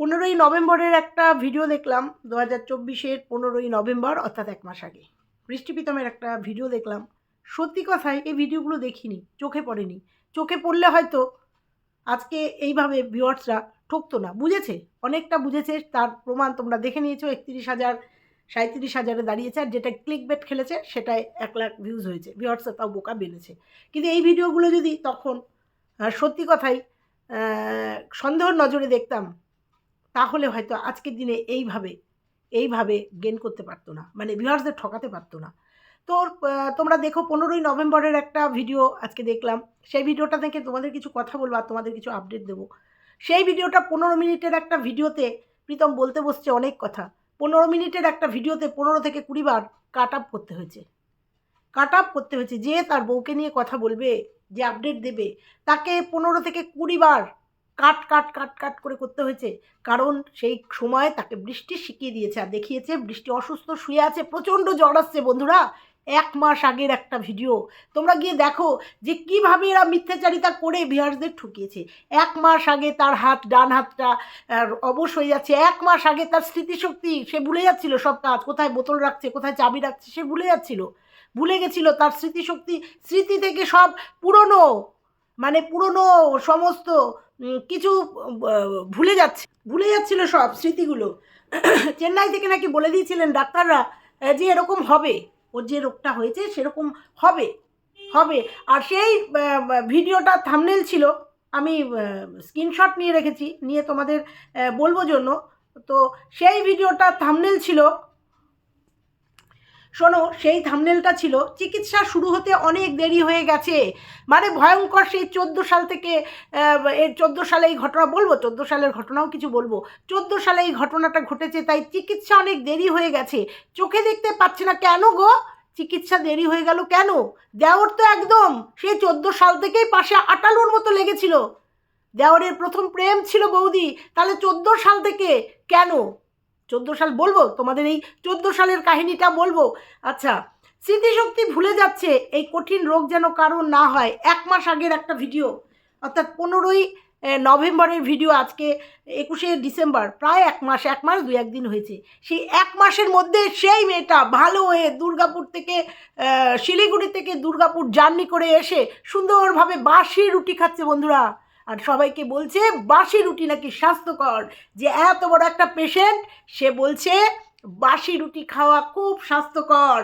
পনেরোই নভেম্বরের একটা ভিডিও দেখলাম দু হাজার চব্বিশের পনেরোই নভেম্বর, অর্থাৎ এক মাস আগে। বৃষ্টি প্রীতমের একটা ভিডিও দেখলাম। সত্যি কথায় এই ভিডিওগুলো দেখিনি, চোখে পড়েনি। চোখে পড়লে হয়তো আজকে এইভাবে ভিওয়ার্সরা ঠকতো না। বুঝেছে? অনেকটা বুঝেছে। তার প্রমাণ তোমরা দেখে নিয়েছো, একত্রিশ হাজার সাঁত্রিশ হাজারে দাঁড়িয়েছে। আর যেটা ক্লিক বেট খেলেছে সেটাই এক লাখ ভিউজ হয়েছে। ভিওয়ার্সরা তাও বোকা বেড়েছে। কিন্তু এই ভিডিওগুলো যদি তখন সত্যি কথাই সন্দেহর নজরে দেখতাম তাহলে হয়তো আজকের দিনে এইভাবে এইভাবে গেন করতে পারতো না। মানে ভিউয়ার্সদের ঠকাতে পারতো না। তো তোমরা দেখো পনেরোই নভেম্বরের একটা ভিডিও আজকে দেখলাম। সেই ভিডিওটা দেখে তোমাদের কিছু কথা বলব আর তোমাদের কিছু আপডেট দেবো। সেই ভিডিওটা পনেরো মিনিটের একটা ভিডিওতে প্রীতম বলতে বসছে অনেক কথা। পনেরো মিনিটের একটা ভিডিওতে পনেরো থেকে কুড়ি বার কাট আপ করতে হয়েছে। কাট আপ করতে হয়েছে। যে তার বউকে নিয়ে কথা বলবে, যে আপডেট দেবে, তাকে পনেরো থেকে কুড়ি বার কাট কাট কাট কাট করে করতে হয়েছে। কারণ সেই সময় তাকে বৃষ্টি শিখিয়ে দিয়েছে আর দেখিয়েছে, বৃষ্টি অসুস্থ শুয়ে আছে, প্রচণ্ড জ্বর আসছে বন্ধুরা। এক মাস আগের একটা ভিডিও। তোমরা গিয়ে দেখো যে কীভাবে এরা মিথ্যাচারিতা করে বিহারদের ঠকিয়েছে। এক মাস আগে তার হাত, ডান হাতটা অবশ হয়ে যাচ্ছে। এক মাস আগে তার স্মৃতিশক্তি, সে ভুলে যাচ্ছিল সব কাজ। কোথায় বোতল রাখছে, কোথায় চাবি রাখছে, সে ভুলে যাচ্ছিল। ভুলে গেছিল তার স্মৃতিশক্তি। স্মৃতি থেকে সব পুরনো মানে পুরনো সমস্ত কিছু ভুলে যাচ্ছে। ভুলে যাচ্ছিল সব স্মৃতিগুলো। চেন্নাই থেকে নাকি বলে দিয়েছিলেন ডাক্তাররা যে এরকম হবে। ওর যে রোগটা হয়েছে সেরকম হবে হবে। আর সেই ভিডিওটা থামনেল ছিল। আমি স্ক্রিনশট নিয়ে রেখেছি, নিয়ে তোমাদের বলব জন্য। তো সেই ভিডিওটা থামনেল ছিল। শোনো, সেই থামনেলটা ছিল, চিকিৎসা শুরু হতে অনেক দেরি হয়ে গেছে। মানে ভয়ঙ্কর সেই চোদ্দ সাল থেকে চোদ্দ সালে এই ঘটনা বলব? চোদ্দ সালের ঘটনাও কিছু বলব? চোদ্দ সালে এই ঘটনাটা ঘটেছে, তাই চিকিৎসা অনেক দেরি হয়ে গেছে। চোখে দেখতে পাচ্ছে না কেন গো? চিকিৎসা দেরি হয়ে গেল কেন? দেওর তো একদম, সে চোদ্দ সাল থেকেই পাশে আটালুর মতো লেগেছিল। দেওরের প্রথম প্রেম ছিল বৌদি, তাহলে চোদ্দ সাল থেকে কেন? চোদ্দ সাল বলব? তোমাদের এই চোদ্দ সালের কাহিনীটা বলব? আচ্ছা স্মৃতিশক্তি ভুলে যাচ্ছে, এই কঠিন রোগ যেন কারণ না হয়। এক মাস আগের একটা ভিডিও, অর্থাৎ পনেরোই নভেম্বরের ভিডিও আজকে, একুশে ডিসেম্বর, প্রায় এক মাস এক মাস দু একদিন হয়েছে। সেই এক মাসের মধ্যে সেই মেয়েটা ভালো হয়ে দুর্গাপুর থেকে শিলিগুড়ি থেকে দুর্গাপুর জার্নি করে এসে সুন্দরভাবে বাসি রুটি খাচ্ছে, বন্ধুরা। আর সবাইকে বলছে, বাসি রুটি নাকি স্বাস্থ্যকর? যে এত বড় একটা পেশেন্ট সে বলছে, বাসি রুটি খাওয়া খুব স্বাস্থ্যকর।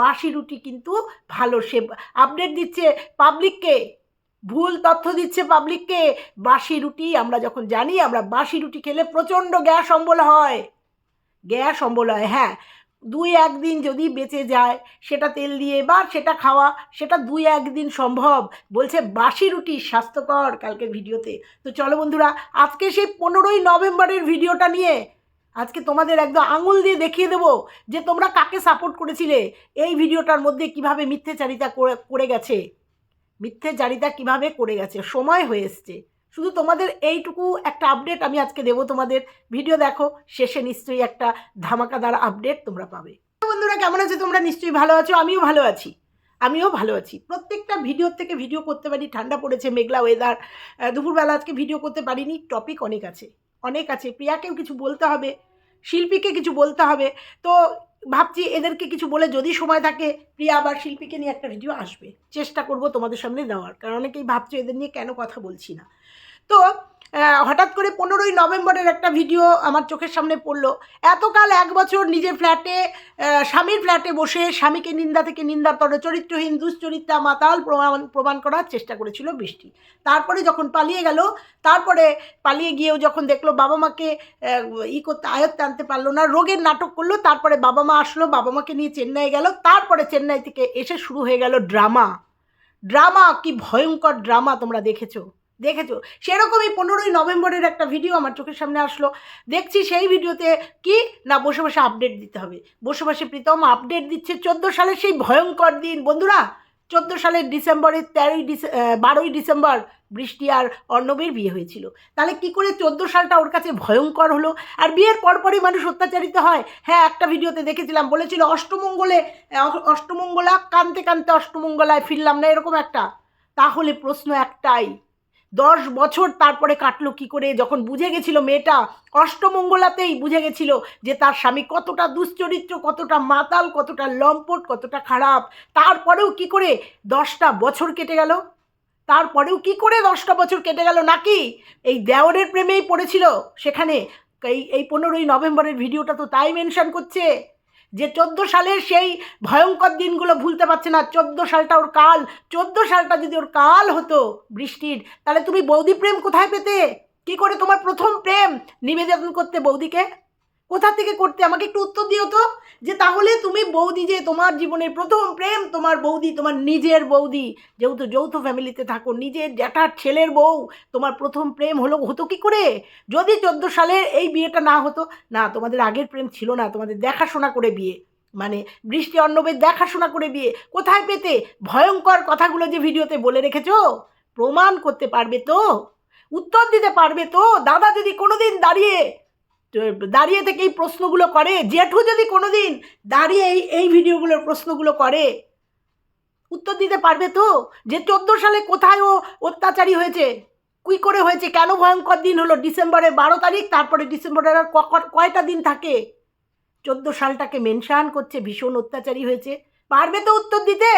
বাসি রুটি কিন্তু ভালো, সে আপডেট দিচ্ছে পাবলিককে ভুল তথ্য দিচ্ছে পাবলিককে বাসি রুটি আমরা যখন জানি, আমরা বাসি রুটি খেলে প্রচণ্ড গ্যাস অম্বল হয়। গ্যাস অম্বল হয় হ্যাঁ। দুই একদিন যদি বেঁচে যায়, সেটা তেল দিয়ে বা সেটা খাওয়া, সেটা দুই একদিন সম্ভব। বলছে বাসি রুটি স্বাস্থ্যকর কালকের ভিডিওতে। তো চলো বন্ধুরা, আজকে সেই পনেরোই নভেম্বরের ভিডিওটা নিয়ে আজকে তোমাদের একদম আঙুল দিয়ে দেখিয়ে দেবো যে তোমরা কাকে সাপোর্ট করেছিলে। এই ভিডিওটার মধ্যে কীভাবে মিথ্যেচারিতা করে করে গেছে? মিথ্যেচারিতা কীভাবে করে গেছে? সময় হয়ে এসছে। শুধু তোমাদের এইটুকু একটা আপডেট আমি আজকে দেবো তোমাদের। ভিডিও দেখো, শেষে নিশ্চয়ই একটা ধামাকাদার আপডেট তোমরা পাবে। বন্ধুরা, কেমন আছো তোমরা? নিশ্চয়ই ভালো আছো, আমিও ভালো আছি। আমিও ভালো আছি। প্রত্যেকটা ভিডিওর থেকে ভিডিও করতে পারি। ঠান্ডা পড়েছে, মেঘলা ওয়েদার দুপুরবেলা আজকে ভিডিও করতে পারিনি। টপিক অনেক আছে অনেক আছে। প্রিয়াকেও কিছু বলতে হবে, শিল্পীকে কিছু বলতে হবে। তো ভাবছি এদেরকে কিছু বলে যদি সময় থাকে প্রিয়া আবার শিল্পীকে নিয়ে একটা ভিডিও আসবে। চেষ্টা করব তোমাদের সামনে দেওয়ার। কারণ অনেকেই ভাবছ এদের নিয়ে কেন কথা বলছি না। তো হঠাৎ করে পনেরোই নভেম্বরের একটা ভিডিও আমার চোখের সামনে পড়ল। এতকাল এক বছর নিজের ফ্ল্যাটে স্বামীর ফ্ল্যাটে বসে স্বামীকে নিন্দা থেকে নিন্দাতর চরিত্রহীন, দুশ্চরিত্রা মাতাল প্রমাণ প্রমাণ করার চেষ্টা করেছিল বৃষ্টি। তারপরে যখন পালিয়ে গেল, তারপরে পালিয়ে গিয়েও যখন দেখল বাবা মাকে ই করতে, আয়ত্তে আনতে পারল না, রোগের নাটক করল, তারপরে বাবা মা আসলো, বাবা মাকে নিয়ে চেন্নাই গেল, তারপরে চেন্নাই থেকে এসে শুরু হয়ে গেল ড্রামা ড্রামা কি ভয়ঙ্কর ড্রামা তোমরা দেখেছ। দেখেছ? সেরকমই পনেরোই নভেম্বরের একটা ভিডিও আমার চোখের সামনে আসলো। দেখছি সেই ভিডিওতে কি? না, বসে বসে আপডেট দিতে হবে। বসে বসে প্রীতম আপডেট দিচ্ছে চোদ্দ সালের সেই ভয়ঙ্কর দিন। বন্ধুরা, চোদ্দ সালের ডিসেম্বরের তেরোই ডিসে বারোই ডিসেম্বর বৃষ্টি আর অর্ণবের বিয়ে হয়েছিল। তাহলে কি করে চোদ্দ সালটা ওর কাছে ভয়ঙ্কর হলো? আর বিয়ের পরপরই মানুষ অত্যাচারিত হয়। হ্যাঁ একটা ভিডিওতে দেখেছিলাম, বলেছিল অষ্টমঙ্গলে অষ্টমঙ্গলা, কানতে কানতে অষ্টমঙ্গলায় ফিরলাম না, এরকম একটা। তাহলে প্রশ্ন একটাই দশ বছর তারপরে কাটলো কি করে? যখন বুঝে গেছিল মেয়েটা অষ্টমঙ্গলাতেই বুঝে গেছিল যে তার স্বামী কতটা দুশ্চরিত্র, কতটা মাতাল, কতটা লম্পট, কতটা খারাপ। তারপরেও কি করে দশটা বছর কেটে গেল? তারপরেও কি করে দশটা বছর কেটে গেল নাকি? এই দেওরের প্রেমেই পড়েছিল সেখানে। এই এই পনেরোই নভেম্বরের ভিডিওটা তো তাই মেনশন করছে। যে চোদ্দ সালের সেই ভয়ঙ্কর দিনগুলো ভুলতে পারছে না, চোদ্দ সালটা ওর কাল, চোদ্দ সালটা যদি ওর কাল হতো বৃষ্টির, তাহলে তুমি বৌদি প্রেম কোথায় পেতে? কি করে তোমার প্রথম প্রেম নিবেদন করতে বৌদিকে? কোথা থেকে করতে? আমাকে একটু উত্তর দিও তো। যে তাহলে তুমি বৌদি যে তোমার জীবনের প্রথম প্রেম, তোমার বৌদি, তোমার নিজের বৌদি, যেহেতু যৌথ ফ্যামিলিতে থাকো, নিজের জ্যাঠার ছেলের বউ, তোমার প্রথম প্রেম হলো, হতো কি করে? যদি চোদ্দ সালের এই বিয়েটা না হতো, না, তোমাদের আগের প্রেম ছিল না, তোমাদের দেখাশোনা করে বিয়ে। মানে বৃষ্টি অন্নবের দেখাশোনা করে বিয়ে। কোথায় পেতে? ভয়ঙ্কর কথাগুলো যে ভিডিওতে বলে রেখেছো, প্রমাণ করতে পারবে তো? উত্তর দিতে পারবে তো? দাদা যদি কোনোদিন দাঁড়িয়ে দাঁড়িয়ে থেকে এই প্রশ্নগুলো করে। জেঠু যদি কোনোদিন দাঁড়িয়ে এই এই ভিডিওগুলোর প্রশ্নগুলো করে, উত্তর দিতে পারবে তো? যে চোদ্দ সালে কোথায় ও অত্যাচারী হয়েছে? কুই করে হয়েছে? কেন ভয়ঙ্কর দিন হলো? ডিসেম্বরের বারো তারিখ, তারপরে ডিসেম্বরের আর কয়টা দিন থাকে? চোদ্দ সালটাকে মেনশান করছে, ভীষণ অত্যাচারী হয়েছে। পারবে তো উত্তর দিতে?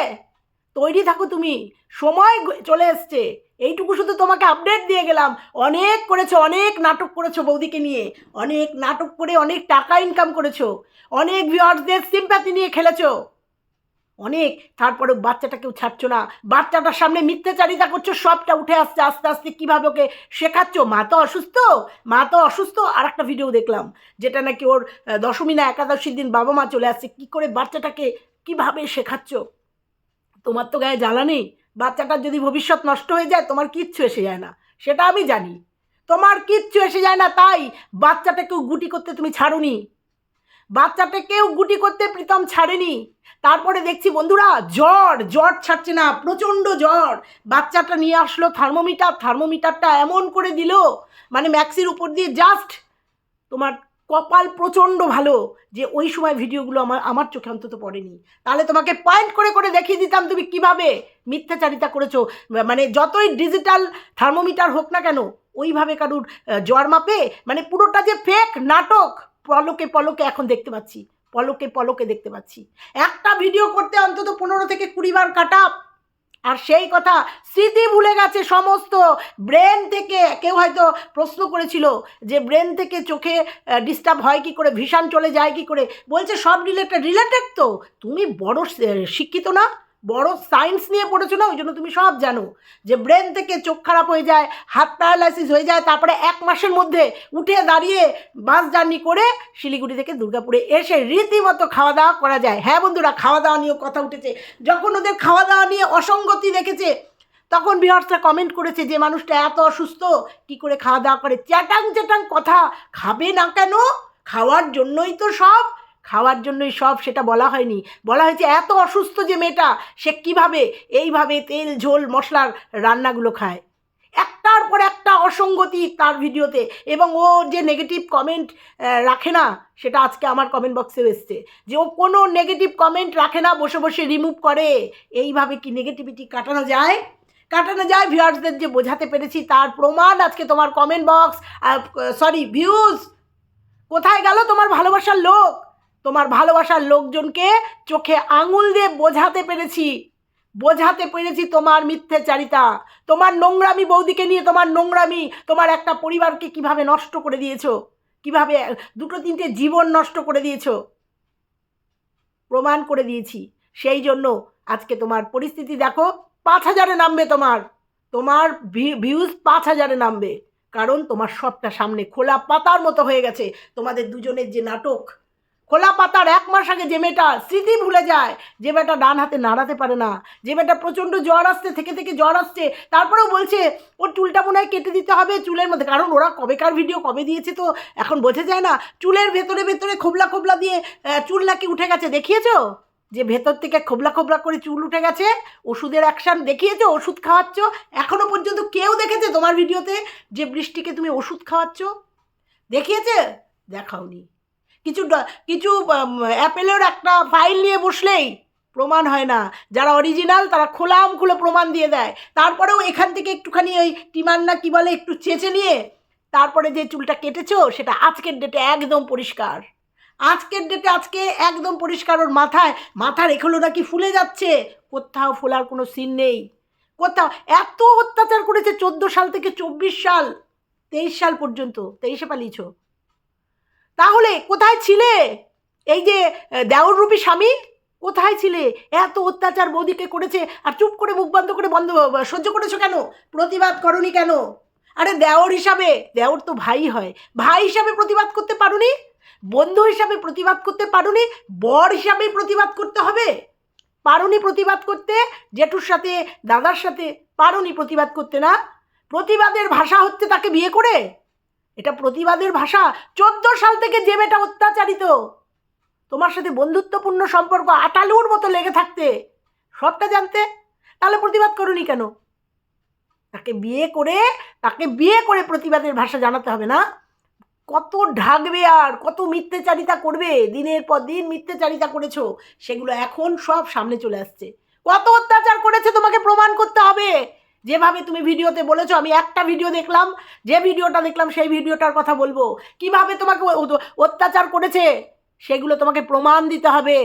তৈরি থাকো তুমি। সময় চলে এসছে। এইটুকু শুধু তোমাকে আপডেট দিয়ে গেলাম। অনেক করেছ, অনেক নাটক করেছ বৌদিকে নিয়ে। অনেক নাটক করে অনেক টাকা ইনকাম করেছ। অনেক ভিউয়ার্সদের সিম্প্যাথি নিয়ে খেলেছো। অনেক। তারপরে বাচ্চাটাকেও ছাড়ছো না। বাচ্চাটার সামনে মিথ্যাচারিতা করছ, সবটা উঠে আসছে আস্তে আস্তে। কীভাবে ওকে শেখাচ্ছ? মা তো অসুস্থ। মা তো অসুস্থ। আর একটা ভিডিও দেখলাম, যেটা নাকি ওর দশমী না একাদশীর দিন বাবা মা চলে আসছে। কী করে বাচ্চাটাকে কীভাবে শেখাচ্ছ? তোমার তো গায়ে জ্বালা নেই। বাচ্চাটার যদি ভবিষ্যৎ নষ্ট হয়ে যায়, তোমার কিচ্ছু এসে যায় না। সেটা আমি জানি। তোমার কিচ্ছু এসে যায় না, তাই বাচ্চাটাকেও গুটি করতে তুমি ছাড়ুনি। বাচ্চাটাকেও গুটি করতে প্রীতম ছাড়েনি। তারপরে দেখছি, বন্ধুরা, জ্বর জ্বর ছাড়ছে না, প্রচণ্ড জ্বর। বাচ্চাটা নিয়ে আসলো থার্মোমিটার থার্মোমিটারটা এমন করে দিল মানে ম্যাক্সির উপর দিয়ে জাস্ট তোমার কপাল প্রচণ্ড ভালো যে ওই সময় ভিডিওগুলো আমার আমার চোখে অন্তত পড়েনি। তাহলে তোমাকে পয়েন্ট করে করে দেখিয়ে দিতাম তুমি কীভাবে মিথ্যাচারিতা করেছ। মানে যতই ডিজিটাল থার্মোমিটার হোক না কেন, ওইভাবে কারুর জ্বর মাপে মানে পুরোটা যে ফেক নাটক, পলকে পলকে এখন দেখতে পাচ্ছি। পলকে পলকে দেখতে পাচ্ছি। একটা ভিডিও করতে অন্তত পনেরো থেকে কুড়ি বার কাটা আর সেই কথা স্মৃতি ভুলে গেছে সমস্ত। ব্রেন থেকে কেউ হয়তো প্রশ্ন করেছিল যে ব্রেন থেকে চোখে ডিস্টার্ব হয় কি করে? ভীষণ চলে যায় কি করে? বলছে সব রিলেটেড রিলেটেড তো। তুমি বড় শিক্ষিত না? বড় সায়েন্স নিয়ে পড়েছো না? ওই জন্য তুমি সব জানো। যে ব্রেন থেকে চোখ খারাপ হয়ে যায় হাত প্যারালাইসিস হয়ে যায়, তারপরে এক মাসের মধ্যে উঠে দাঁড়িয়ে বাস জার্নি করে শিলিগুড়ি থেকে দুর্গাপুরে এসে রীতিমতো খাওয়া দাওয়া করা যায়। হ্যাঁ বন্ধুরা খাওয়া দাওয়া নিয়েও কথা উঠেছে। যখন ওদের খাওয়া দাওয়া নিয়ে অসঙ্গতি দেখেছে, তখন বিহার্সরা কমেন্ট করেছে যে, মানুষটা এত অসুস্থ, কি করে খাওয়া দাওয়া করে? চ্যাটাং চ্যাটাং কথা, খাবে না কেন? খাওয়ার জন্যই তো সব খাওয়ার জন্যই সব সেটা বলা হয়নি। বলা হয়েছে, এত অসুস্থ যে মেয়েটা, সে কীভাবে, এইভাবে তেল, ঝোল, মশলার রান্নাগুলো খায়? একটার পর একটা অসঙ্গতি তার ভিডিওতে, এবং ও যে নেগেটিভ কমেন্ট রাখে না, সেটা আজকে আমার কমেন্ট বক্সেও এসছে। যে ও কোনো নেগেটিভ কমেন্ট রাখে না, বসে বসে রিমুভ করে। এইভাবে কি নেগেটিভিটি কাটানো যায়? কাটানো যায় ভিউয়ার্সদের যে বোঝাতে পেরেছি, তার প্রমাণ আজকে তোমার কমেন্ট বক্স সরি ভিউজ কোথায় গেল তোমার ভালোবাসার লোক? তোমার ভালোবাসার লোকজনকে চোখে আঙুল দিয়ে বোঝাতে পেরেছি। বোঝাতে পেরেছি তোমার মিথ্যেচারিতা তোমার নোংরামি বৌদিকে নিয়ে তোমার নোংরামি, তোমার একটা পরিবারকে কীভাবে নষ্ট করে দিয়েছ? কীভাবে দুটো তিনটে জীবন নষ্ট করে দিয়েছ? প্রমাণ করে দিয়েছি। সেই জন্য আজকে তোমার পরিস্থিতি দেখো, পাঁচ হাজারে নামবে তোমার। তোমার ভিউজ পাঁচ হাজারে নামবে। কারণ তোমার সবটা সামনে খোলা পাতার মতো হয়ে গেছে। তোমাদের দুজনের যে নাটক খোলা পাতার এক মাস আগে যে মেয়েটা স্মৃতি ভুলে যায়, যে মেয়েটা ডান হাতে নাড়াতে পারে না, যে মেয়েটা প্রচণ্ড জ্বর আসছে, থেকে থেকে জ্বর আসছে, তারপরেও বলছে, ওর চুলটা মনে হয় কেটে দিতে হবে চুলের মধ্যে। কারণ ওরা কবেকার ভিডিও কবে দিয়েছে তো এখন বোঝা যায় না। চুলের ভেতরে ভেতরে খোবলা খোবলা দিয়ে চুল নাকি উঠে গেছে, দেখিয়েছো? যে ভেতর থেকে খোবলা খোবলা করে চুল উঠে গেছে, ওষুধের অ্যাকশান দেখিয়েছো, ওষুধ খাওয়াচ্ছ? এখনও পর্যন্ত কেউ দেখেছে তোমার ভিডিওতে যে বৃষ্টিকে তুমি ওষুধ খাওয়াচ্ছ? দেখিয়েছে? দেখাওনি। কিছু কিছু অ্যাপেলের একটা ফাইল নিয়ে বসলেই প্রমাণ হয় না। যারা অরিজিনাল তারা খোলাম খুলে প্রমাণ দিয়ে দেয়। তারপরেও এখান থেকে একটুখানি ওই টিমার না কি বলে একটু চেঁচে নিয়ে, তারপরে যে চুলটা কেটেছো, সেটা আজকের ডেটে একদম পরিষ্কার। আজকের ডেটে আজকে একদম পরিষ্কার ওর মাথায়। মাথার এখলো নাকি ফুলে যাচ্ছে? কোথাও ফোলার কোনো সিন নেই। কোথাও এত অত্যাচার করেছে চোদ্দ সাল থেকে চব্বিশ সাল, তেইশ সাল পর্যন্ত, তেইশে পালিয়েছ। তাহলে কোথায় ছিলে? এই যে দেওররূপী স্বামী, কোথায় ছিলে? এত অত্যাচার বৌদিকে করেছে আর চুপ করে মুখ বন্ধ করে বন্ধ সহ্য করেছ কেন? প্রতিবাদ করনি কেন? আরে দেওর হিসাবে, দেওর তো ভাই হয়। ভাই হিসাবে প্রতিবাদ করতে পারোনি? বন্ধু হিসাবে প্রতিবাদ করতে পারোনি? বর হিসাবে প্রতিবাদ করতে হবে? পারোনি প্রতিবাদ করতে? জেঠুর সাথে, দাদার সাথে পারোনি প্রতিবাদ করতে না? প্রতিবাদের ভাষা হচ্ছে তাকে বিয়ে করে? এটা প্রতিবাদের ভাষা। চোদ্দ সাল থেকে যে মেয়েটা অত্যাচারিত। তোমার সাথে বন্ধুত্বপূর্ণ সম্পর্ক আটালুর মতো লেগে থাকতে। সবটা জানতে তাহলে প্রতিবাদ করনি কেন? তাকে বিয়ে করে, তাকে বিয়ে করে প্রতিবাদের ভাষা জানাতে হবে না। কত ঢাকবে আর কত মিথ্যেচারিতা করবে, দিনের পর দিন মিথ্যেচারিতা করেছ, সেগুলো এখন সব সামনে চলে আসছে। কত অত্যাচার করেছে তোমাকে প্রমাণ করতে হবে। যেভাবে তুমি ভিডিওতে বলেছ, আমি একটা ভিডিও দেখলাম, যে ভিডিওটা দেখলাম, সেই ভিডিওটার কথা বলব। কীভাবে তোমাকে অত্যাচার করেছে, সেগুলো তোমাকে প্রমাণ দিতে হবে।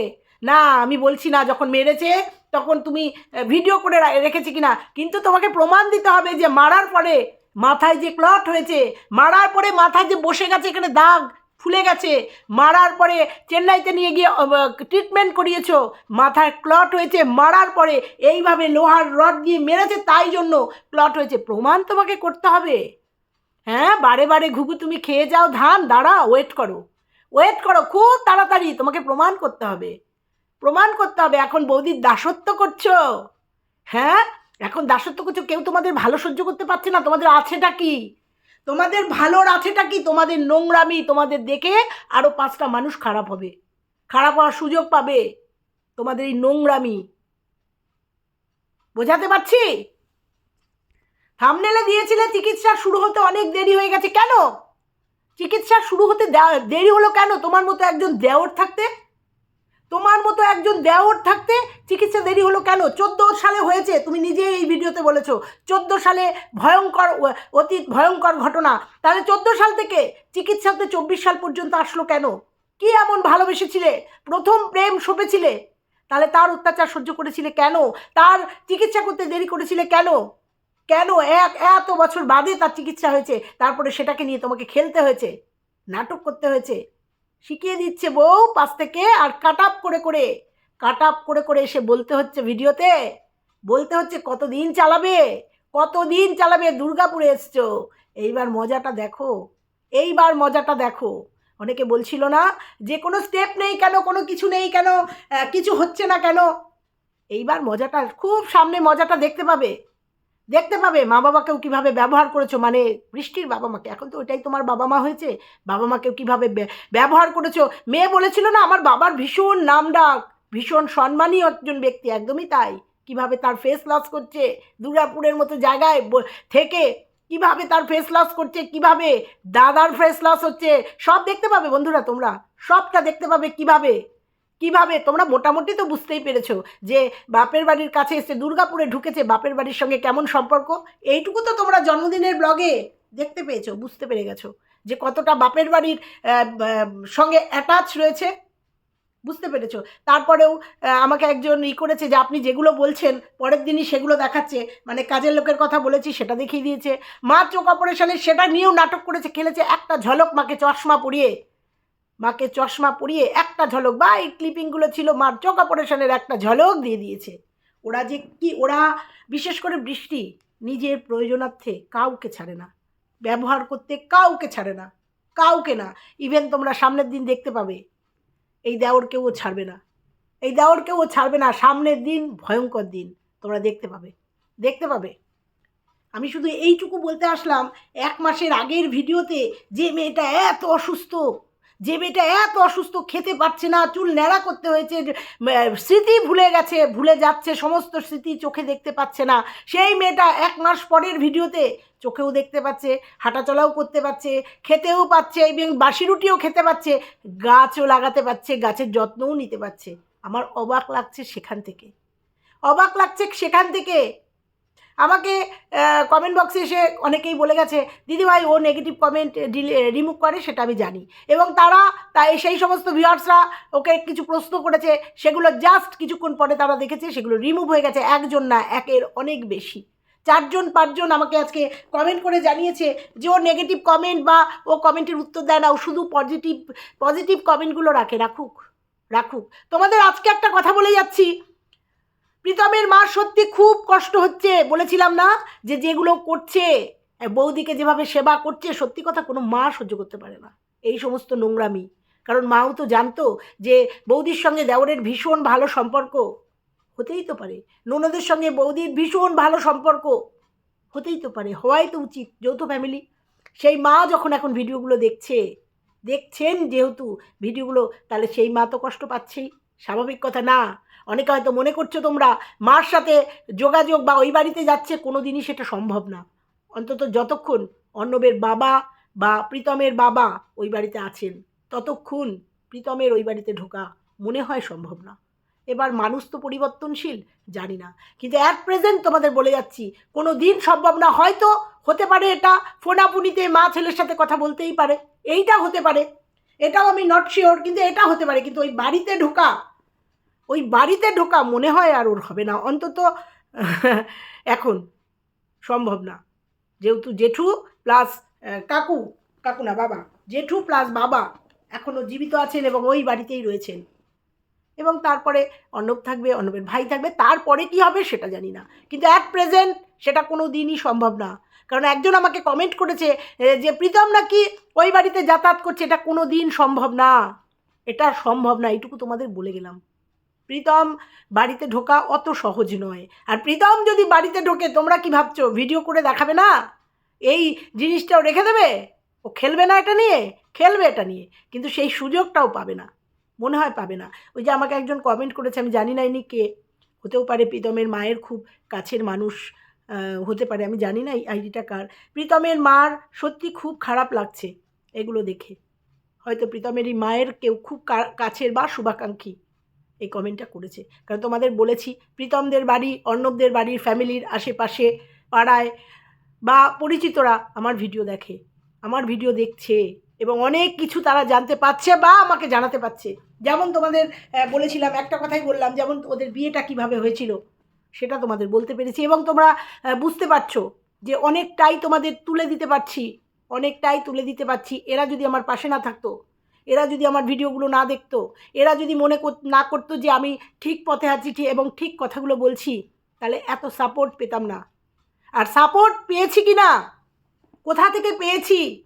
না, আমি বলছি না, যখন মেরেছে, তখন তুমি ভিডিও করে রেখেছি কিনা। কিন্তু তোমাকে প্রমাণ দিতে হবে যে মারার পরে মাথায় যে ক্লট হয়েছে, মারার পরে মাথায় যে বসে গেছে এখানে দাগ ফুলে গেছে। মারার পরে চেন্নাইতে নিয়ে গিয়ে ট্রিটমেন্ট করিয়েছো। মাথায় ক্লট হয়েছে, মারার পরে এইভাবে লোহার রড দিয়ে মেরেছে, তাই জন্য ক্লট হয়েছে। প্রমাণ তোমাকে করতে হবে। হ্যাঁ বারে বারে ঘুঘু, তুমি খেয়ে যাও, ধান দাঁড়া ওয়েট করো। ওয়েট করো, খুব তাড়াতাড়ি তোমাকে প্রমাণ করতে হবে। প্রমাণ করতে হবে, এখন বৌদির দাসত্ব করছ। হ্যাঁ এখন দাসত্ব করছ, কেউ তোমাদের ভালো সহ্য করতে পারছে না, তোমাদের আছেটা কি? তোমাদের ভালোর আছেটা কি? তোমাদের নোংরামি, তোমাদের দেখে আরও পাঁচটা মানুষ খারাপ হবে। খারাপ হওয়ার সুযোগ পাবে তোমাদের এই নোংরামি। বোঝাতে পারছি? থামনেলে দিয়েছিলে, চিকিৎসা শুরু হতে অনেক দেরি হয়ে গেছে। কেন? চিকিৎসা শুরু হতে দেরি হলো কেন? তোমার মতো একজন দেওর থাকতে তোমার মতো একজন দেওর থাকতে চিকিৎসা দেরি হলো কেন? চোদ্দ সালে হয়েছে, তুমি নিজে এই ভিডিওতে বলেছ। চোদ্দ সালে ভয়ঙ্কর অতীত ভয়ঙ্কর ঘটনা। তাহলে চোদ্দ সাল থেকে চিকিৎসাতে চব্বিশ সাল পর্যন্ত আসলো কেন? কি এমন ভালোবেসেছিলে? প্রথম প্রেম সপেছিলে? তাহলে তার অত্যাচার সহ্য করেছিলে কেন? তার চিকিৎসা করতে দেরি করেছিলে কেন? কেন এক এত বছর বাদে তার চিকিৎসা হয়েছে? তারপরে সেটাকে নিয়ে তোমাকে খেলতে হয়েছে? নাটক করতে হয়েছে? শিখিয়ে দিচ্ছে বউ পাশ থেকে আর কাট আপ করে করে। কাট আপ করে করে এসে বলতে হচ্ছে ভিডিওতে, বলতে হচ্ছে কতদিন চালাবে কতদিন চালাবে, দুর্গাপুরে এসছো। এইবার মজাটা দেখো, এইবার মজাটা দেখো। অনেকে বলছিল না যে কোনো স্টেপ নেই কেন, কোনো কিছু নেই কেন কিছু হচ্ছে না কেন। এইবার মজাটা, খুব সামনে মজাটা দেখতে পাবে। দেখতে পাবে মা বাবাকেও কীভাবে ব্যবহার করেছ মানে বৃষ্টির বাবা মাকে। এখন তো ওইটাই তোমার বাবা মা হয়েছে, বাবা মাকেও কীভাবে ব্য- ব্যবহার করেছ। মেয়ে বলেছিল না, আমার বাবার ভীষণ নাম ডাক ভীষণ সম্মানী একজন ব্যক্তি, একদমই তাই। কীভাবে তার ফেস লস করছে, দুর্গাপুরের মতো জায়গায় থেকে কীভাবে তার ফেস লস করছে, কীভাবে দাদার ফেস লস হচ্ছে, সব দেখতে পাবে বন্ধুরা তোমরা। সবটা দেখতে পাবে কীভাবে। কীভাবে? তোমরা মোটামুটি তো বুঝতেই পেরেছ যে বাপের বাড়ির কাছে এসে দুর্গাপুরে ঢুকেছে বাপের বাড়ির সঙ্গে কেমন সম্পর্ক। এইটুকু তো তোমরা জন্মদিনের ব্লগে দেখতে পেয়েছ, বুঝতে পেরে গেছো যে কতটা বাপের বাড়ির সঙ্গে অ্যাটাচ রয়েছে। বুঝতে পেরেছ? তারপরেও আমাকে একজন ই করেছে যে আপনি যেগুলো বলছেন, পরের দিনই সেগুলো দেখাচ্ছে। মানে কাজের লোকের কথা বলেছি, সেটা দেখিয়ে দিয়েছে। মা চোখ অপারেশনে সেটা নিয়েও নাটক করেছে, খেলেছে একটা ঝলক মাকে চশমা পরিয়ে। মাকে চশমা পরিয়ে একটা ঝলক বা এই ক্লিপিংগুলো ছিল মার চোখ অপারেশনের একটা ঝলক দিয়ে দিয়েছে। ওরা যে কি, ওরা বিশেষ করে বৃষ্টি নিজের প্রয়োজনার্থে কাউকে ছাড়ে না। ব্যবহার করতে কাউকে ছাড়ে না। কাউকে না। ইভেন তোমরা সামনের দিন দেখতে পাবে। এই দেওরকেও ও ছাড়বে না। এই দেওরকেও ও ছাড়বে না। সামনের দিন ভয়ঙ্কর দিন। তোমরা দেখতে পাবে। দেখতে পাবে। আমি শুধু এইটুকু বলতে আসলাম, এক মাসের আগের ভিডিওতে যে মেয়েটা এত অসুস্থ যে মেয়েটা এত অসুস্থ খেতে পারছে না, চুল ন্যাড়া করতে হয়েছে স্মৃতি ভুলে গেছে, ভুলে যাচ্ছে, সমস্ত স্মৃতি চোখে দেখতে পাচ্ছে না। সেই মেয়েটা এক মাস পরের ভিডিওতে চোখেও দেখতে পাচ্ছে, হাঁটাচলাও করতে পারছে, খেতেও পাচ্ছে এবং বাসি রুটিও খেতে পাচ্ছে গাছও লাগাতে পারছে, গাছের যত্নও নিতে পারছে। আমার অবাক লাগছে সেখান থেকে। অবাক লাগছে সেখান থেকে আমাকে কমেন্ট বক্সে এসে অনেকেই বলে গেছে, দিদিভাই, ও নেগেটিভ কমেন্ট রিমুভ করে, সেটা আমি জানি। এবং তারা তাই সেই সমস্ত ভিউয়ার্সরা ওকে কিছু প্রশ্ন করেছে, সেগুলো জাস্ট কিছুক্ষণ পরে তারা দেখেছে, সেগুলো রিমুভ হয়ে গেছে, একজন না, একের অনেক বেশি। চারজন, পাঁচজন আমাকে আজকে কমেন্ট করে জানিয়েছে যে, ও নেগেটিভ কমেন্ট বা ও কমেন্টের উত্তর দেয় না, ও শুধু পজিটিভ পজিটিভ কমেন্টগুলো রাখে, রাখুক রাখুক। তোমাদের আজকে একটা কথা বলে যাচ্ছি প্রীতমের মা সত্যি খুব কষ্ট হচ্ছে। বলেছিলাম না যে যেগুলো করছে বৌদিকে যেভাবে সেবা করছে, সত্যি কথা কোনো মা সহ্য করতে পারে না। এই সমস্ত নোংরামি। কারণ মাও তো জানতো যে বৌদির সঙ্গে দেওরের ভীষণ ভালো সম্পর্ক। হতেই তো পারে। ননদের সঙ্গে বৌদির ভীষণ ভালো সম্পর্ক। হতেই তো পারে। হওয়াই তো উচিত যৌথ ফ্যামিলি সেই মা যখন এখন ভিডিওগুলো দেখছে, দেখছেন যেহেতু ভিডিওগুলো, তাহলে সেই মা তো কষ্ট পাচ্ছেই। স্বাভাবিক কথা না। অনেকে হয়তো মনে করছ তোমরা মার সাথে যোগাযোগ বা ওই বাড়িতে যাচ্ছে কোনো দিনই সেটা সম্ভব না। অন্তত যতক্ষণ অর্ণবের বাবা বা প্রীতমের বাবা ওই বাড়িতে আছেন, ততক্ষণ প্রীতমের ওই বাড়িতে ঢোকা মনে হয় সম্ভব না। এবার মানুষ তো পরিবর্তনশীল, জানি না। কিন্তু অ্যাট প্রেজেন্ট তোমাদের বলে যাচ্ছি কোনো দিন সম্ভব না, হয়তো হতে পারে এটা, ফোনাফুনিতে মা ছেলের সাথে কথা বলতেই পারে। এইটা হতে পারে। এটাও আমি নট শিওর কিন্তু এটা হতে পারে। কিন্তু ওই বাড়িতে ঢোকা ওই বাড়িতে ঢোকা মনে হয় আর ওর হবে না। অন্তত এখন সম্ভব না। যেহেতু জেঠু প্লাস কাকু কাকু না, বাবা। জেঠু প্লাস বাবা এখনও জীবিত আছেন এবং ওই বাড়িতেই রয়েছেন। এবং তারপরে অর্ণব থাকবে, অর্ণবের ভাই থাকবে। তারপরে কি হবে সেটা জানি না। কিন্তু অ্যাট প্রেজেন্ট সেটা কোনো দিনই সম্ভব না। কারণ একজন আমাকে কমেন্ট করেছে যে প্রীতম নাকি ওই বাড়িতে যাতায়াত করছে, এটা কোনো দিন সম্ভব না। এটা সম্ভব না, এইটুকু তোমাদের বলে গেলাম। প্রীতম বাড়িতে ঢোকা অত সহজ নয়। আর প্রীতম যদি বাড়িতে ঢোকে, তোমরা কি ভাবছ? ভিডিও করে দেখাবে না? এই জিনিসটাও রেখে দেবে? ও খেলবে না এটা নিয়ে? খেলবে এটা নিয়ে। কিন্তু সেই সুযোগটাও পাবে না। মনে হয় পাবে না। ওই যে আমাকে একজন কমেন্ট করেছে, আমি জানি না কে। হতেও পারে প্রীতমের মায়ের খুব কাছের মানুষ হতে পারে, আমি জানি না এই আইডিটা কার। প্রীতমের মার সত্যি খুব খারাপ লাগছে। এগুলো দেখে। হয়তো প্রীতমেরই মায়ের কেউ খুব কাছের বা শুভাকাঙ্ক্ষী। এই কমেন্টটা করেছে। কারণ তোমাদের বলেছি, প্রীতমদের বাড়ি, অর্ণবদের বাড়ির ফ্যামিলির আশেপাশে, পাড়ায়, বা পরিচিতরা আমার ভিডিও দেখে, আমার ভিডিও দেখছে, এবং অনেক কিছু তারা জানতে পারছে বা আমাকে জানাতে পারছে। যেমন তোমাদের বলেছিলাম, একটা কথাই বললাম, যেমন ওদের বিয়েটা কীভাবে হয়েছিল, সেটা তোমাদের বলতে পেরেছি, এবং তোমরা বুঝতে পারছ যে অনেকটাই তোমাদের তুলে দিতে পারছি, অনেকটাই তুলে দিতে পারছি। এরা যদি আমার পাশে না থাকতো এরা যদি আমার ভিডিওগুলো না দেখতো, এরা যদি মনে না করতো যে আমি ঠিক পথে আছি এবং ঠিক কথাগুলো বলছি, তাহলে এত সাপোর্ট পেতাম না। আর সাপোর্ট পেয়েছি কি না? কোথা থেকে পেয়েছি?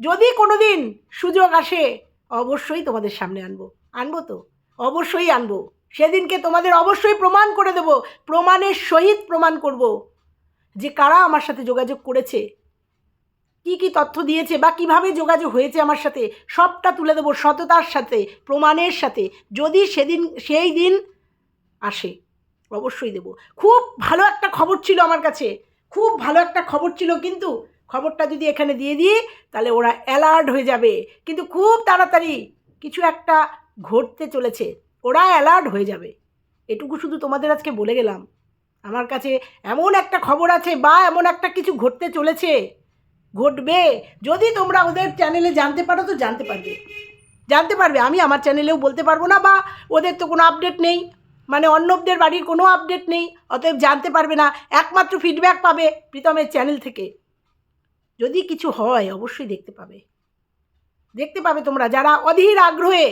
যদি কোনো দিন সুযোগ আসে, অবশ্যই তোমাদের সামনে আনব। আনব তো? অবশ্যই আনব। সেদিনকে তোমাদের অবশ্যই প্রমাণ করে দেব, প্রমাণের সহিত প্রমাণ করব যে কারা আমার সাথে যোগাযোগ করেছে। কি কি তথ্য দিয়েছে বা কীভাবে যোগাযোগ হয়েছে আমার সাথে, সবটা তুলে দেবো সততার সাথে, প্রমাণের সাথে। যদি সেদিন, সেই দিন আসে, অবশ্যই দেব। খুব ভালো একটা খবর ছিল আমার কাছে, খুব ভালো একটা খবর ছিল কিন্তু খবরটা যদি এখানে দিয়ে দিই, তাহলে ওরা অ্যালার্ট হয়ে যাবে। কিন্তু খুব তাড়াতাড়ি কিছু একটা ঘটতে চলেছে, ওরা অ্যালার্ট হয়ে যাবে। এটুকু শুধু তোমাদের আজকে বলে গেলাম। আমার কাছে এমন একটা খবর আছে বা এমন একটা কিছু ঘটতে চলেছে। ঘটবে। যদি তোমরা ওদের চ্যানেলে জানতে পারো তো জানতে পারবে। জানতে পারবে, আমি আমার চ্যানেলেও বলতে পারব না বা ওদের তো কোনো আপডেট নেই। মানে অন্যদের বাড়ির কোনো আপডেট নেই, অতএব জানতে পারবে না, একমাত্র ফিডব্যাক পাবে প্রীতমের চ্যানেল থেকে। যদি কিছু হয়, অবশ্যই দেখতে পাবে। দেখতে পাবে তোমরা, যারা অধীর আগ্রহে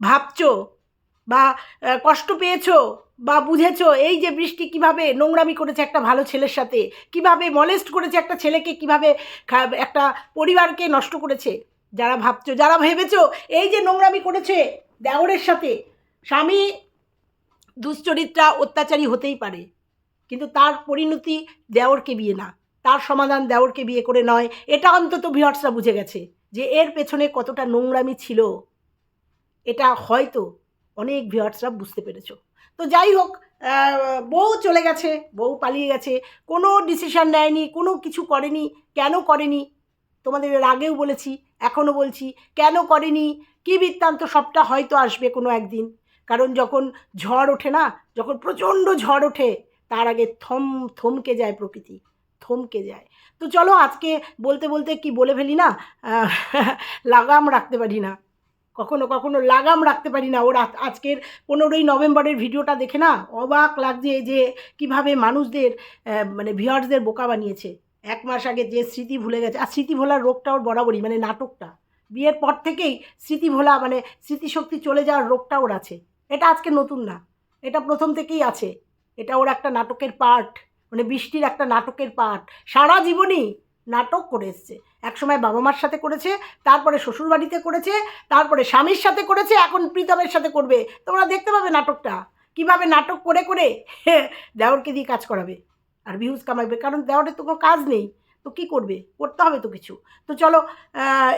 ভাবছ বা কষ্ট পেয়েছ বা বুঝেছ, এই যে বৃষ্টি কীভাবে নোংরামি করেছে একটা ভালো ছেলের সাথে, কীভাবে মলেস্ট করেছে একটা ছেলেকে, কীভাবে একটা পরিবারকে নষ্ট করেছে, যারা ভাবছ, যারা ভেবেছো এই যে নোংরামি করেছে দেওরের সাথে, স্বামী দুশ্চরিত্রা অত্যাচারী হতেই পারে, কিন্তু তার পরিণতি দেওরকে বিয়ে না, তার সমাধান দেওরকে বিয়ে করে নয়, এটা অন্তত ভিউয়ার্সরা বুঝে গেছে, যে এর পেছনে কতটা নোংরামি ছিল, এটা হয়তো অনেক ভিউয়ার্সরা বুঝতে পেরেছ। তো যাই হোক বউ চলে গেছে, বউ পালিয়ে গেছে। কোনো ডিসিশন নেয়নি, কোনো কিছু করেনি। কেন করেনি? তোমাদের এর আগেও বলেছি, এখনও বলছি, কেন করেনি? কী বৃত্তান্ত? সবটা হয়তো আসবে কোনো একদিন। কারণ যখন ঝড় ওঠে না, যখন প্রচণ্ড ঝড় ওঠে, তার আগে থম, থমকে যায় প্রকৃতি, থমকে যায়। তো চলো আজকে বলতে বলতে কি বলে ফেলি না? লাগাম রাখতে পারি না। কখনো কখনো লাগাম রাখতে পারি না। ওর আজকের পনেরোই নভেম্বরের ভিডিওটা দেখে না অবাক লাগছে যে কীভাবে মানুষদের মানে ভিওয়ার্সদের বোকা বানিয়েছে। এক মাস আগে যে স্মৃতি ভুলে গেছে। আর স্মৃতি ভোলার রোগটা ওর বরাবরই মানে নাটকটা। বিয়ের পর থেকেই স্মৃতি ভোলা মানে স্মৃতিশক্তি চলে যাওয়ার রোগটা ওর আছে। এটা আজকে নতুন না। এটা প্রথম থেকেই আছে। এটা ওর একটা নাটকের পার্ট মানে বৃষ্টির একটা নাটকের পার্ট। সারা জীবনই নাটক করে এসছে। একসময় বাবা মার সাথে করেছে, তারপরে শ্বশুরবাড়িতে করেছে, তারপরে স্বামীর সাথে করেছে, এখন প্রীতমের সাথে করবে। তোমরা দেখতে পাবে নাটকটা। কীভাবে নাটক করে করে দেওরকে দিয়ে কাজ করাবে। আর ভিউজ কামাবে, কারণ দেওয়ারের তো কোনো কাজ নেই। তো কী করবে? করতে হবে তো কিছু। তো চলো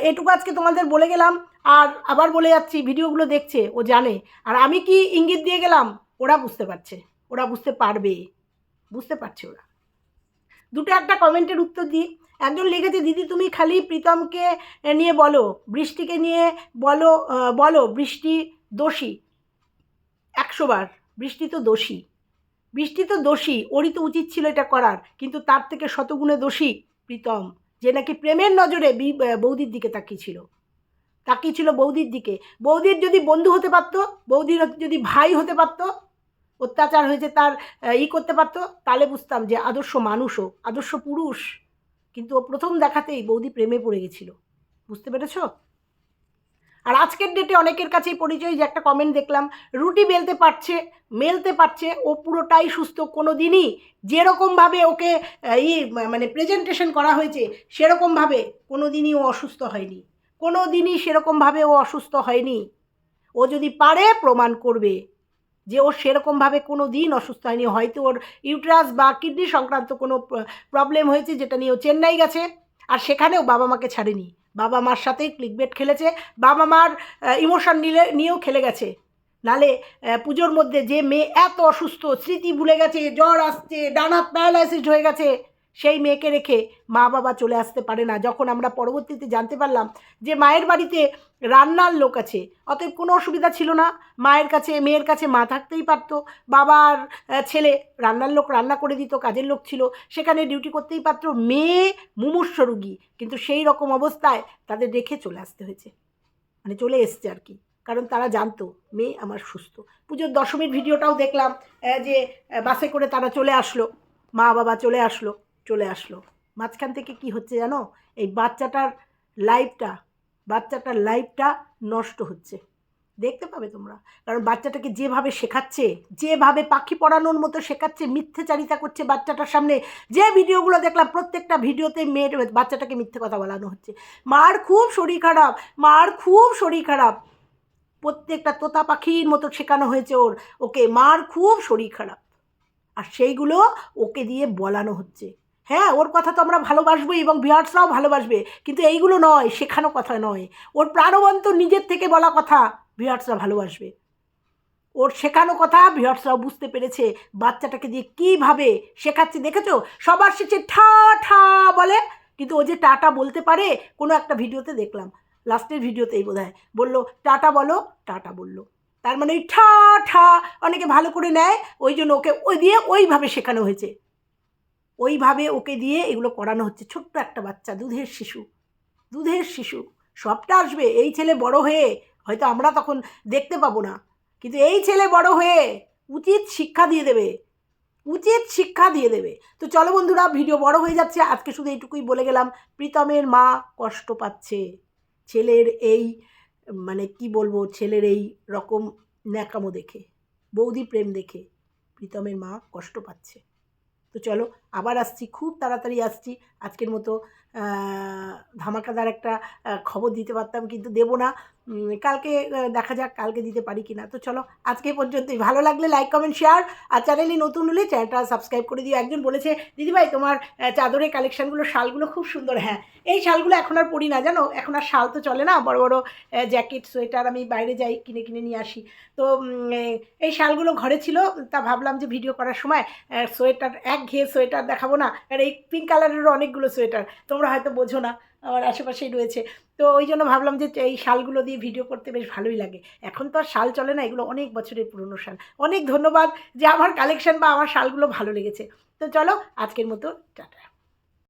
এটুকু আজকে তোমাদের বলে গেলাম। আর আবার বলে যাচ্ছি, ভিডিওগুলো দেখছে, ও জানে। আর আমি কি ইঙ্গিত দিয়ে গেলাম? ওরা বুঝতে পারছে। ওরা বুঝতে পারবে। বুঝতে পারছে ওরা। দুটো একটা কমেন্টের উত্তর দিই। একজন লিখেছে, দিদি, তুমি খালি প্রীতমকে নিয়ে বলো, বৃষ্টিকে নিয়ে বলো বলো, বৃষ্টি দোষী। একশো বার, বৃষ্টি তো দোষী। বৃষ্টি তো দোষী, ওরই তো উচিত ছিল এটা করার, কিন্তু তার থেকে শতগুণে দোষী প্রীতম, যে নাকি প্রেমের নজরে বৌদির দিকে তাকিয়েছিল। তাকিয়েছিল বৌদির দিকে। বৌদির যদি বন্ধু হতে পারতো, বৌদির যদি ভাই হতে পারতো অত্যাচার হয়েছে তার ই করতে পারতো, তাহলে বুঝতাম যে আদর্শ মানুষও আদর্শ পুরুষ। কিন্তু ও প্রথম দেখাতেই বৌদি প্রেমে পড়ে গেছিল। বুঝতে পেরেছ? আর আজকের ডেটে অনেকের কাছেই পরিচয়, যে একটা কমেন্ট দেখলাম, রুটি বেলতে পারছে, মেলতে পারছে, ও পুরোটাই সুস্থ। কোনো দিনই যেরকমভাবে ওকে ই মানে প্রেজেন্টেশন করা হয়েছে, সেরকমভাবে কোনো দিনই ও অসুস্থ হয়নি। কোনো দিনই সেরকমভাবে ও অসুস্থ হয়নি। ও যদি পারে, প্রমাণ করবে। যে ও সেরকমভাবে কোনো দিন অসুস্থ হয়নি। হয়তো ওর ইউট্রাস বা কিডনি সংক্রান্ত কোনো প্রবলেম হয়েছে যেটা নিয়ে ও চেন্নাই গেছে আর সেখানেও বাবা মাকে ছাড়েনি। বাবা মার সাথেই ক্লিকবেট খেলেছে। বাবা মার ইমোশন নিলে, নিয়েও খেলে গেছে। নালে পুজোর মধ্যে যে মেয়ে এত অসুস্থ, স্মৃতি ভুলে গেছে, জ্বর আসছে, ডানা প্যারালাইসিস হয়ে গেছে। সেই মেয়েকে রেখে মা বাবা চলে আসতে পারে না। যখন আমরা পরবর্তীতে জানতে পারলাম যে মায়ের বাড়িতে রান্নার লোক আছে, অতএব কোনো অসুবিধা ছিল না। মায়ের কাছে, মেয়ের কাছে মা থাকতেই পারতো। বাবার ছেলে রান্নার লোক রান্না করে দিত, কাজের লোক ছিল। সেখানে ডিউটি করতেই পারতো মেয়ে মুমূর্ষ রুগী। কিন্তু সেই রকম অবস্থায় তাদের রেখে চলে আসতে হয়েছে। মানে চলে এসছে আর কি। কারণ তারা জানতো, মেয়ে আমার সুস্থ। পুজোর দশমীর ভিডিওটাও দেখলাম যে বাসে করে তারা চলে আসলো। মা বাবা চলে আসলো। চলে আসলো। মাঝখান থেকে কি হচ্ছে জানো? এই বাচ্চাটার লাইফটা বাচ্চাটার লাইফটা নষ্ট হচ্ছে। দেখতে পাবে তোমরা। কারণ বাচ্চাটাকে যেভাবে শেখাচ্ছে, যেভাবে পাখি পড়ানোর মতো শেখাচ্ছে, মিথ্যেচারিতা করছে বাচ্চাটার সামনে, যে ভিডিওগুলো দেখলাম, প্রত্যেকটা ভিডিওতে মেয়ের বাচ্চাটাকে মিথ্যে কথা বলানো হচ্ছে। মার খুব শরীর খারাপ, মার খুব শরীর খারাপ। প্রত্যেকটা তোতা পাখির মতো শেখানো হয়েছে ওর। ওকে মার খুব শরীর খারাপ। আর সেইগুলো ওকে দিয়ে বলানো হচ্ছে। হ্যাঁ ওর কথা তো আমরা ভালোবাসবোই এবং ভিউয়ার্সরাও ভালোবাসবে, কিন্তু এইগুলো নয়, শেখানো কথা নয়। ওর প্রাণবন্ত নিজের থেকে বলা কথা ভিউয়ার্সরা ভালোবাসবে। ওর শেখানো কথা ভিউয়ার্সরাও বুঝতে পেরেছে, বাচ্চাটাকে দিয়ে কীভাবে শেখাচ্ছে, দেখেছ? সবার শেষে ঠা ঠা বলে, কিন্তু ও যে টাটা বলতে পারে, কোনো একটা ভিডিওতে দেখলাম। লাস্টের ভিডিওতেই বোধ হয় বলল, টাটা বলো, টাটা বলল। তার মানে ওই ঠা ঠা অনেকে ভালো করে নেয়, ওই জন্য ওকে ওই দিয়ে ওইভাবে শেখানো হয়েছে। ওইভাবে ওকে দিয়ে এগুলো করানো হচ্ছে। ছোট্ট একটা বাচ্চা, দুধের শিশু দুধের শিশু। সবটা আসবে, এই ছেলে বড় হয়ে হয়তো আমরা তখন দেখতে পাবো না। কিন্তু এই ছেলে বড় হয়ে উচিত শিক্ষা দিয়ে দেবে, উচিত শিক্ষা দিয়ে দেবে। তো চলো বন্ধুরা, ভিডিও বড় হয়ে যাচ্ছে। আজকে শুধু এইটুকুই বলে গেলাম, প্রীতমের মা কষ্ট পাচ্ছে। ছেলের এই মানে কি বলব, ছেলের এই রকম ন্যাকামো দেখে, বৌদি প্রেম দেখে প্রীতমের মা কষ্ট পাচ্ছে। তো চলো আবার আসছি, খুব তাড়াতাড়ি আসছি। আজকের মতো ধামাকাদার একটা খবর দিতে পারতাম, কিন্তু দেবো না। কালকে দেখা যাক কালকে দিতে পারি কি না তো চলো, আজকে পর্যন্তই। ভালো লাগলে লাইক কমেন্ট শেয়ার আর চ্যানেলে নতুন হলে চ্যানেলটা সাবস্ক্রাইব করে দিও। একজন বলেছে, দিদিভাই, তোমার চাদরের কালেকশানগুলো শালগুলো খুব সুন্দর। হ্যাঁ এই শালগুলো এখন আর পরি না, জানো? এখন আর শাল তো চলে না। বড় বড় জ্যাকেট সোয়েটার আমি বাইরে যাই, কিনে কিনে নিয়ে আসি। তো এই শালগুলো ঘরে ছিল, তা ভাবলাম যে ভিডিও করার সময় সোয়েটার এক ঘেয়ে সোয়েটার দেখাবো না। আর এই পিঙ্ক কালারেরও অনেকগুলো সোয়েটার তোমরা হয়তো বোঝো না। আমার আশেপাশেই রয়েছে। তো ওই জন্য ভাবলাম যে এই শালগুলো দিয়ে ভিডিও করতে বেশ ভালোই লাগে। এখন তো আর শাল চলে না, এগুলো অনেক বছরের পুরনো শাল। অনেক ধন্যবাদ যে আমার কালেকশন বা আমার শালগুলো ভালো লেগেছে। তো চলো আজকের মতো, টাটা।